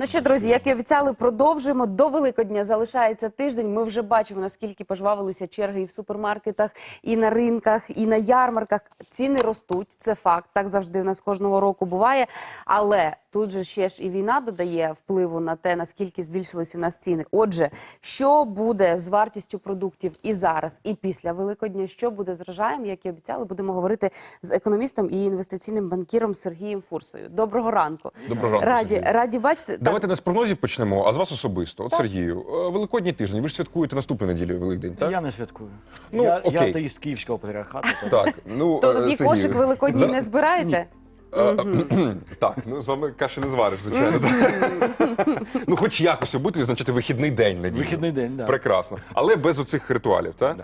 Ну що, друзі, як і обіцяли, продовжуємо до Великодня. Залишається тиждень. Ми вже бачимо, наскільки пожвавилися черги і в супермаркетах, і на ринках, і на ярмарках. Ціни ростуть, це факт. Так завжди у нас кожного року буває. Але тут же ще ж і війна додає впливу на те, наскільки збільшились у нас ціни. Отже, що буде з вартістю продуктів і зараз, і після Великодня? Що буде з врожаєм? Як і обіцяли, будемо говорити з економістом і інвестиційним банкіром Сергієм Фурсою. Доброго ранку. Доброго ранку, Раді, Сергій. раді бачити. Давайте не з прогнозів почнемо, а з вас особисто. От Сергію, е, Великодній тиждень. Ви ж святкуєте наступну неділю Великдень, так? Я не святкую. Ну, я, окей. я атеїст Київського патріархату. Так, ну То е, тоді Сергію, кошик великодній зар- не збираєте? Е, Так, ну з вами каші не звариш, звичайно. Ну, хоч якось будете відзначати вихідний день неділю. Вихідний день, да. Прекрасно. Але без оцих ритуалів, так?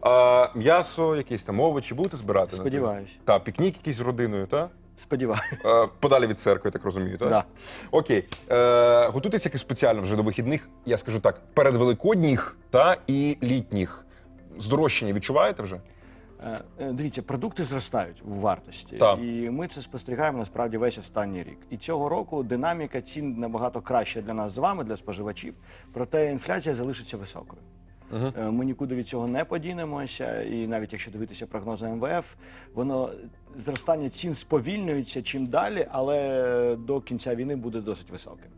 А, м'ясо, якісь там овочі будете збирати? Сподіваюсь. Так, пікнік якийсь з родиною, так? Сподіваюся. Е, Подалі від церкви, я так розумію, так? Да. Окей. Е, готуйтесь якось спеціально вже до вихідних, я скажу так, передвеликодніх та і літніх. Здорожчання відчуваєте вже? Е, е, Дивіться, продукти зростають у вартості, Так. і ми це спостерігаємо насправді весь останній рік. І цього року динаміка цін набагато краща для нас з вами, для споживачів. Проте інфляція залишиться високою. Е, Ми нікуди від цього не подінемося, і навіть якщо дивитися прогнози МВФ, воно зростання цін сповільнюється чим далі, але до кінця війни буде досить високим.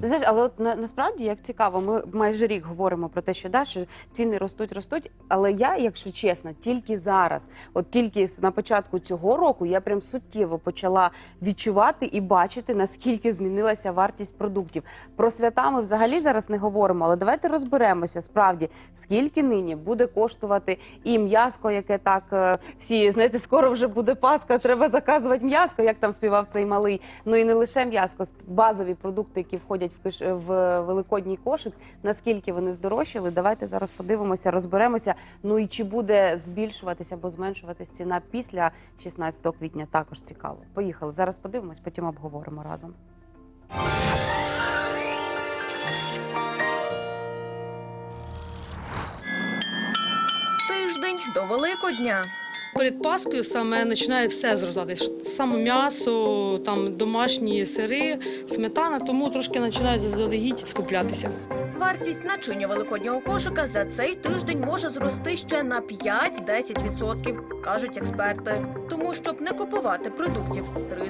Ти Знаєш, але от на, насправді як цікаво, ми майже рік говоримо про те, що да, що ціни ростуть, ростуть. Але я, якщо чесно, тільки зараз, от тільки на початку цього року, я прям суттєво почала відчувати і бачити, наскільки змінилася вартість продуктів. Про свята ми взагалі зараз не говоримо, але давайте розберемося справді, скільки нині буде коштувати і м'яско, яке так е, всі знаєте, скоро вже буде Пасха, треба заказувати м'яско, як там співав цей малий. Ну і не лише м'яско, базові продукти, які входять в киш... в великодній кошик. Наскільки вони здорожчали? Давайте зараз подивимося, розберемося. Ну і чи буде збільшуватися або зменшуватися ціна після 16 квітня? Також цікаво. Поїхали. Зараз подивимось, потім обговоримо разом. Тиждень до Великодня. Перед Паскою саме починає все зростати. Саме м'ясо, там домашні сири, сметана, тому трошки починають заздалегідь скуплятися. Вартість начиння великоднього кошика за цей тиждень може зрости ще на 5-10%, кажуть експерти. Тому, щоб не купувати продуктів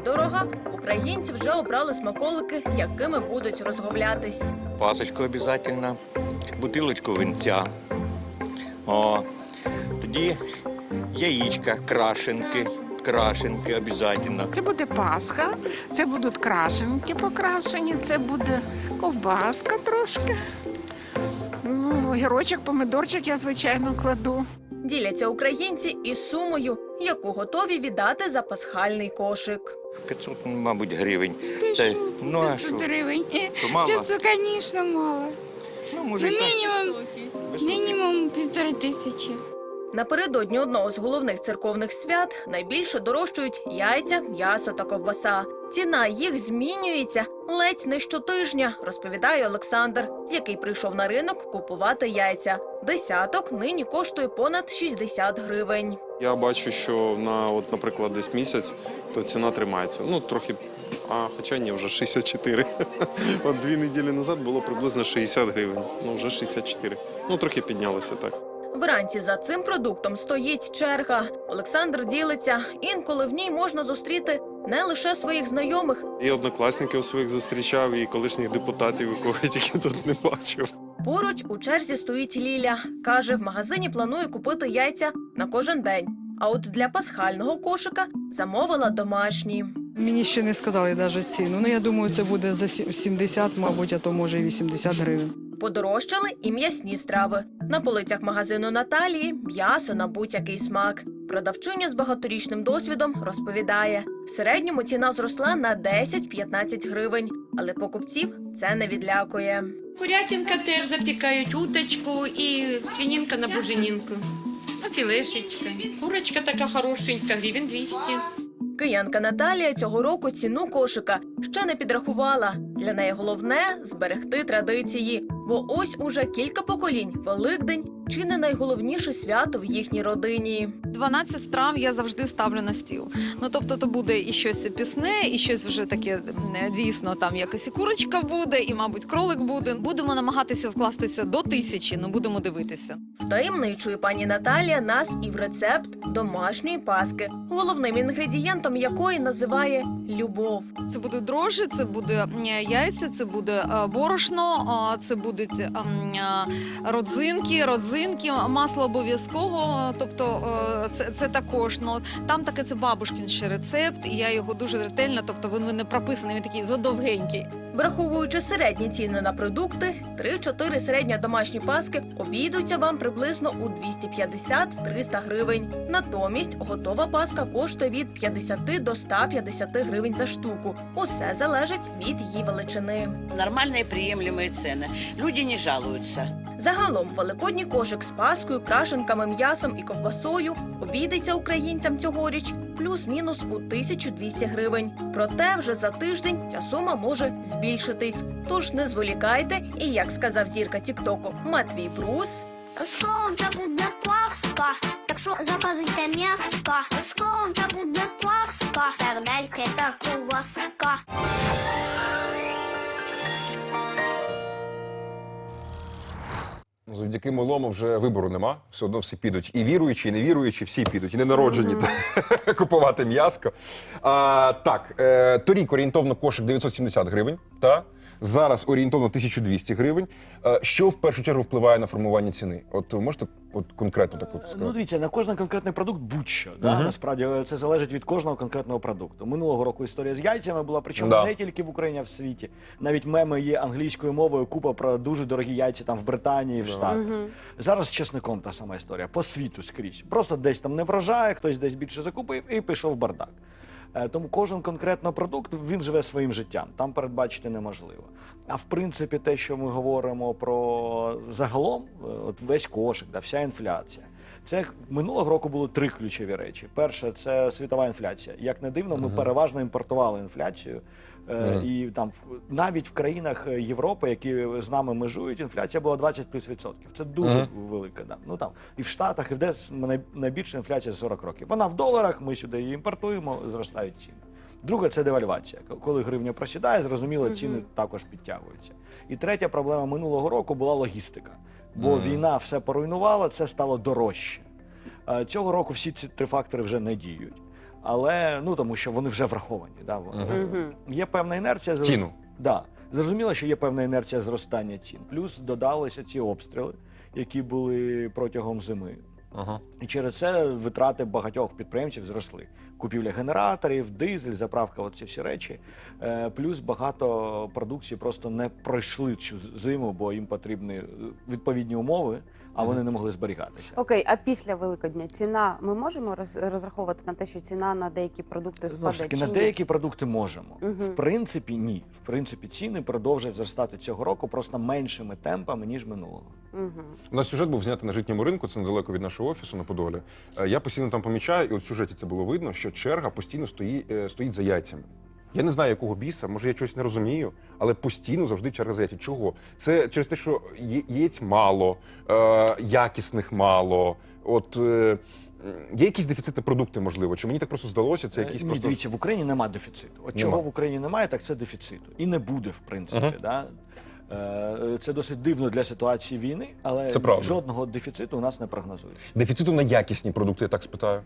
дорога, українці вже обрали смаколики, якими будуть розговлятись. Пасочку обов'язково, бутилочку винця. О, тоді яєчка, крашенки, крашенки обов'язково. Це буде Пасха, це будуть крашенки покрашені, це буде ковбаска трошки. Ну, огірочок, помидорчик я, звичайно, кладу. Діляться українці із сумою, яку готові віддати за пасхальний кошик. 500, мабуть, гривень. Це, ну а що? 500 гривень. То мало? 500, звісно, мало. Ну, Ну, може, так. мінімум, мінімум півтори тисячі. Напередодні одного з головних церковних свят найбільше дорожчають яйця, м'ясо та ковбаса. Ціна їх змінюється ледь не щотижня, розповідає Олександр, який прийшов на ринок купувати яйця. Десяток нині коштує понад 60 гривень. Я бачу, що на, от, наприклад, десь місяць, то ціна тримається. Ну, трохи, а хоча ні, вже 64. От дві неділі назад було приблизно 60 гривень. Ну, вже 64. Ну, трохи піднялося так. Вранці за цим продуктом стоїть черга. Олександр ділиться, інколи в ній можна зустріти не лише своїх знайомих, І однокласників своїх зустрічав, і колишніх депутатів, якого я тільки тут не бачив. Поруч у черзі стоїть Ліля. Каже, в магазині планує купити яйця на кожен день. А от для пасхального кошика замовила домашні. Мені ще не сказали навіть ціну. Ну я думаю, це буде за сім- 70, мабуть, а то може і 80 гривень. Подорожчали і м'ясні страви. На полицях магазину Наталії м'ясо на будь-який смак. Продавчиня з багаторічним досвідом розповідає: в середньому ціна зросла на 10-15 гривень, але покупців це не відлякує. Курятинка теж запікають, уточку і свининка на буженінку. Ну, філешечка. Курочка така хорошенька, гривень 200. Киянка Наталія цього року ціну кошика ще не підрахувала. Для неї головне зберегти традиції, бо ось уже кілька поколінь Великдень чи не найголовніше свято в їхній родині. 12 страв я завжди ставлю на стіл. Ну тобто, то буде і щось пісне, і щось вже таке дійсно там якась і курочка буде, і, мабуть, кролик буде. Будемо намагатися вкластися до тисячі, ну будемо дивитися. Втаємничує пані Наталія нас і в рецепт домашньої паски, головним інгредієнтом якої називає любов. Це буде дрожжі, це буде яйця, це буде е, борошно, це будуть ем, е, родзинки, родзинки, масло обов'язково. Тобто це, це також. Ну там таке це бабушкін ще рецепт, і я його дуже ретельно. Тобто він не прописаний, він такий задовгенький. Враховуючи середні ціни на продукти, 3-4 середня домашні паски обійдуться вам приблизно у 250-300 гривень. Натомість готова паска коштує від 50 до 150 гривень за штуку. Усе залежить від її величини. Нормальные приемлемые цены. Люди не жалуются. Загалом великодній кошик з паскою, крашенками, м'ясом і ковбасою обійдеться українцям цьогоріч плюс-мінус у 1200 гривень. Проте вже за тиждень ця сума може збільшитись. Тож не зволікайте, і як сказав зірка Тіктоку Матвій Брус. Скоро буде Пасха, так що заказуйте м'яска. Скоро вже буде Пасха, сердельки та ковбаска. Завдяки малому вже вибору нема. Все одно всі підуть. І віруючі, і невіруючі, всі підуть, і ненароджені та, купувати м'яско. А, так, е, торік орієнтовно кошик 970 гривень. Та? Зараз орієнтовно 1200 гривень. Е, що в першу чергу впливає на формування ціни? От ви можете от конкретно так от Ну, дивіться, на кожен конкретний продукт будь-що. Да? Мгм. Насправді е, це залежить від кожного конкретного продукту. Минулого року історія з яйцями була, причому Да. не тільки в Україні, а в світі. Навіть меми є англійською мовою, купа про дуже дорогі яйця там в Британії, в Штатах. Зараз з чесником та сама історія. По світу скрізь. Просто десь там не врожає, хтось десь більше закупив і пішов в бардак. Е, Тому кожен конкретно продукт він живе своїм життям. Там передбачити неможливо. А в принципі, те, що ми говоримо про загалом, е, от весь кошик, да, вся інфляція. Це минулого року було три ключові речі. Перше, це світова інфляція. Як не дивно, ми переважно імпортували інфляцію. Мгм. І там навіть в країнах е, Європи, які з нами межують, інфляція була 20 плюс відсотків. Це дуже Мгм. велика. Да. Ну там і в Штатах, і в десь най- найбільша інфляція за 40 років. Вона в доларах, ми сюди її імпортуємо, зростають ціни. Друге це девальвація. Коли гривня просідає, зрозуміло, ціни також підтягуються. І третя проблема минулого року була логістика. Бо Мгм. війна все поруйнувала, це стало дорожче. Е, Цього року всі ці три фактори вже не діють. Але ну тому що вони вже враховані. Да, вони- Мгм. Є певна інерція. Ціну. Да. Зрозуміло, що є певна інерція зростання цін. Плюс додалися ці обстріли, які були протягом зими. Ага. І через це витрати багатьох підприємців зросли. Купівля генераторів, дизель, заправка, оці всі речі. Е, Плюс багато продукції просто не пройшли цю зиму, бо їм потрібні е, відповідні умови, а вони не могли зберігатися. Окей, а після Великодня ціна ми можемо розраховувати на те, що ціна на деякі продукти Знову ж таки, на деякі продукти можемо. Мгм. В принципі, ні. В принципі, ціни продовжують зростати цього року просто меншими темпами, ніж минулого. Мгм. У нас сюжет був знятий на житньому ринку, це недалеко від нашого офісу на Подолі. Е, Я постійно там помічаю, і от в сюжеті це було видно, що черга постійно стоїть, е, стоїть за яйцями. Я не знаю, якого біса, може я щось не розумію, але постійно завжди черга за яйцями. Чого? Це через те, що яєць мало, е, якісних мало. От е, є якісь дефіцитні продукти, можливо? Чи мені так просто здалося? Це якісь Ні, просто дивіться, в Україні нема дефіциту. От Нема. чого в Україні немає, так це дефіциту. І не буде, в принципі. Ага. Да? Е, Це досить дивно для ситуації війни, але Це правда. жодного дефіциту у нас не прогнозується. дефіциту на якісні продукти, я так спитаю.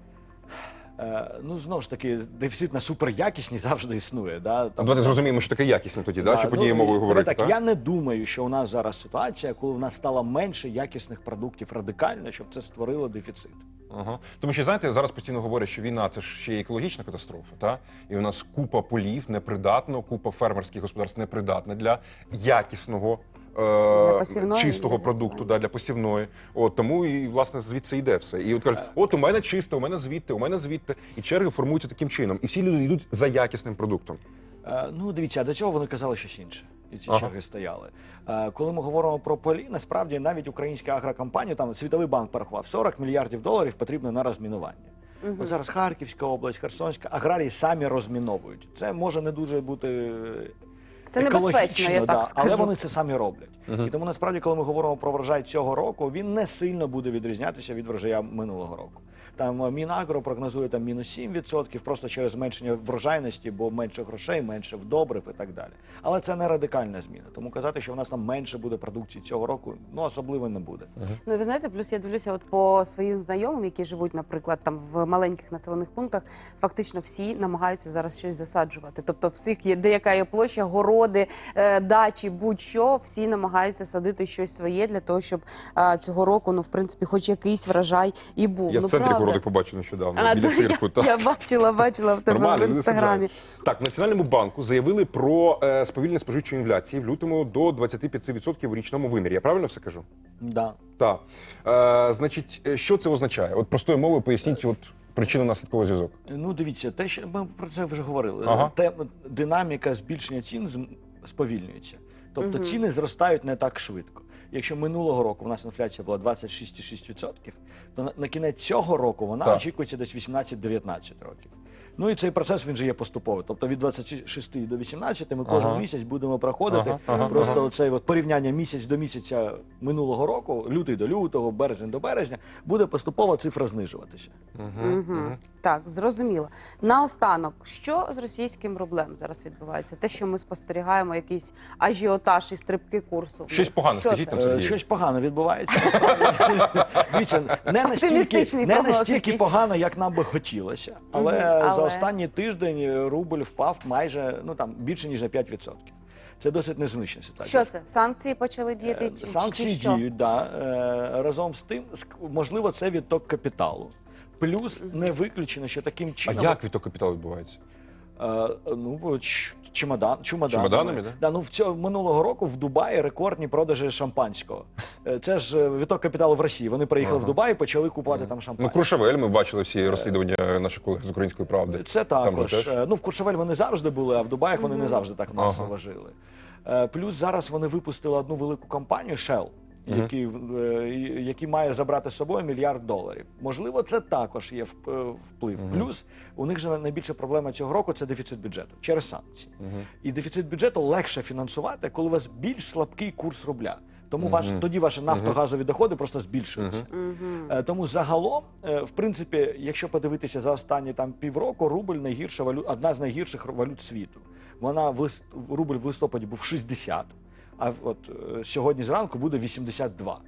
Е, Ну, знову ж таки, дефіцит на суперякісні завжди існує. Да? Там- Давайте зрозуміємо, що таке якісні тоді, да? щоб ну, однією мовою говорити. Так, так? я не думаю, що у нас зараз ситуація, коли в нас стало менше якісних продуктів радикально, щоб це створило дефіцит. Ага. Тому що знаєте, зараз постійно говорять, що війна це ж ще й екологічна катастрофа, та і у нас купа полів непридатно, купа фермерських господарств непридатна для якісного. е, посівної, чистого для продукту, да, для посівної. От тому і власне звідси йде все. І от кажуть, от у мене чисто, у мене звідти, у мене звідти. І черги формуються таким чином. І всі люди йдуть за якісним продуктом. Е, Ну, дивіться, а до цього вони казали щось інше. І ці Ага. черги стояли. Е, Коли ми говоримо про полі, насправді навіть українська агрокомпанія, там Світовий банк порахував 40 мільярдів доларів потрібно на розмінування. От зараз Харківська область, Херсонська, аграрії самі розміновують. Це може не дуже бути Це небезпечно, екологічно, я так да, скажу. але вони це самі роблять. І тому насправді, коли ми говоримо про врожай цього року, він не сильно буде відрізнятися від врожая минулого року. Там е, Мінагро прогнозує там мінус 7%, просто через зменшення врожайності, бо менше грошей, менше вдобрив і так далі. Але це не радикальна зміна. Тому казати, що в нас там менше буде продукції цього року, ну особливо не буде. Ну і ви знаєте, плюс я дивлюся, от по своїм знайомим, які живуть, наприклад, там в маленьких населених пунктах, фактично всі намагаються зараз щось засаджувати. Тобто, всіх є деяка є площа, городи, е, дачі, будь-що, всі намагаються садити щось своє для того, щоб е, цього року, ну в принципі, хоч якийсь врожай і був. Я ну, в центрі правда. побачив нещодавно, А, біля да, цирку. я, я бачила, бачила в тебе Нормально, в інстаграмі. Так, в Національному банку заявили про е, сповільнення споживчої інфляції в лютому до 25% в річному вимірі. Я правильно все кажу? Да. Так. Е, значить, е, що це означає? От простою мовою поясніть от причину наслідковий зв'язок. Ну, дивіться, те, що ми про це вже говорили. Ага. Те, динаміка збільшення цін зм- сповільнюється. Тобто ціни зростають не так швидко. Якщо минулого року в нас інфляція була 26,6%, то на, на кінець цього року вона Так. очікується десь 18-19 років. Ну і цей процес він же є поступовий. Тобто від 26 до 18 ми кожен Ага. місяць будемо проходити. Ага, ага, Просто ага. оцей от порівняння місяць до місяця минулого року, лютий до лютого, березень до березня, буде поступово цифра знижуватися. Угу. Так, зрозуміло. Наостанок, що з російським рублем зараз відбувається? Те, що ми спостерігаємо, якийсь ажіотаж і стрибки курсу. Щось погане, що скажіть це? нам, Е, Сергій. Щось погано відбувається. Дивіться, не настільки, Оптимістичний не прогноз настільки якийсь. погано, як нам би хотілося. Але, Мгм, за але- останній тиждень рубль впав майже ну там більше ніж на 5%. Це досить незвична ситуація. Що це? Санкції почали діяти? Е, Чи, Санкції чи що? діють, да. Е, разом з тим, можливо, це відток капіталу. Плюс не виключено, що таким А чином як відток капіталу відбувається? Е, ну, чемодан, чемоданами. Чемоданами, да? Да, ну, в цьому, минулого року в Дубаї рекордні продажі шампанського. Е, Це ж е, відток капіталу в Росії. Вони приїхали в Дубай і почали купувати там Ну, шампанське. Крушавель, ми бачили всі розслідування наших колег з української правди. Це також. Е, Ну, в Куршавель вони завжди були, а в Дубаях вони не завжди так масово Ага. жили. Плюс зараз вони випустили одну велику компанію Shell. Який, в- е, який має забрати з собою мільярд доларів. Можливо, це також є вп- е, вплив. Плюс у них же найбільша проблема цього року це дефіцит бюджету через санкції. І дефіцит бюджету легше фінансувати, коли у вас більш слабкий курс рубля. Тому ваш тоді ваші нафтогазові доходи просто збільшуються. Е, Тому загалом, е, в принципі, якщо подивитися за останні там півроку, рубль найгірша валю... одна з найгірших валют світу. Вона в лист... рубль в листопаді був 60, а от е, сьогодні зранку буде 82.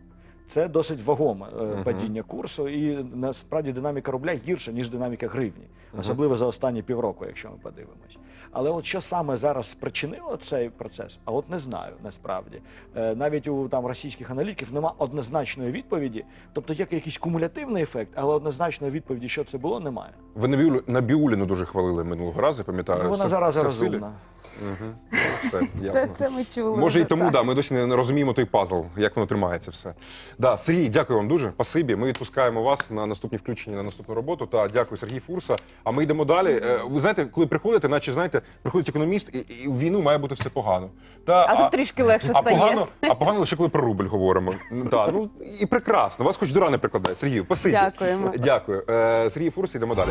Це досить вагоме е, падіння курсу, і насправді динаміка рубля гірша, ніж динаміка гривні, особливо за останні півроку, якщо ми подивимось. Але от що саме зараз спричинило цей процес, а от не знаю насправді. Е, навіть у там російських аналітиків нема однозначної відповіді. Тобто є якийсь кумулятивний ефект, але однозначної відповіді, що це було, немає. Ви Набіулі- Набіуліну дуже хвалили минулого разу, пам'ятаю. Ну, вона Це- зараз розумна. Все, Це, це ми чули. Може вже, і тому, так. да, ми досі не розуміємо той пазл, як воно тримається все. Да, Сергій, дякую вам дуже. Спасибі. Ми відпускаємо вас на наступні включення на наступну роботу. Та дякую, Сергій Фурса. А ми йдемо далі. Е, Ви знаєте, коли приходите, наче знаєте, приходить економіст, і, і в війну має бути все погано. Та, А тут трішки легше а стає. Погано, а погано лише коли про рубль говоримо. Та Да, ну і прекрасно. Вас хоч до рани прикладає. Сергій, спасибі. Дякуємо. Дякую. Е, Сергій Фурс, йдемо далі.